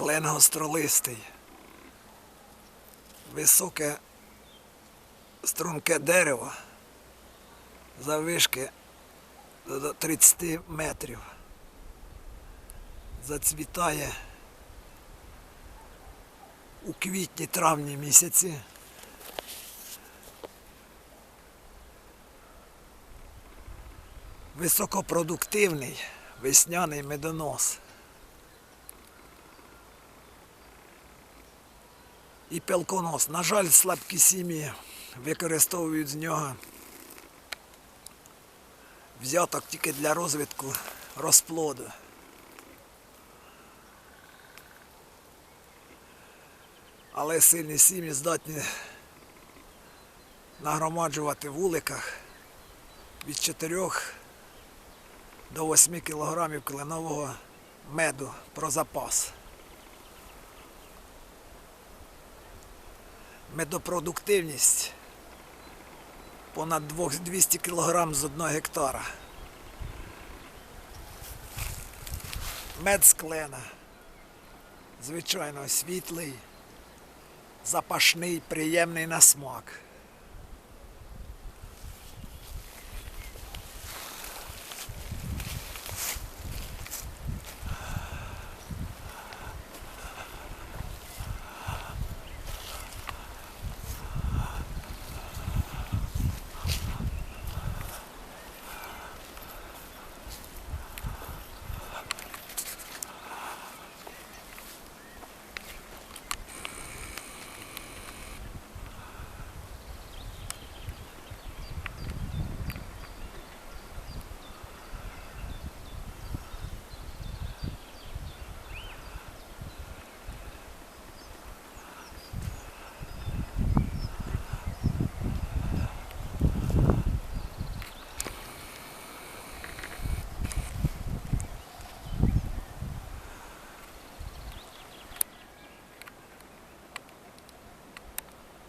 Клен гостролистий. Високе струнке дерево заввишки до 30 метрів. Зацвітає у квітні-травні місяці. Високопродуктивний весняний медонос. І пелконос. На жаль, слабкі сім'ї використовують з нього взяток тільки для розвитку розплоду. Але сильні сім'ї здатні нагромаджувати в вуликах від 4 до 8 кілограмів кленового меду про запас. Медопродуктивність понад 200 кг з 1 гектара. Мед з. Звичайно, світлий, запашний, приємний на смак.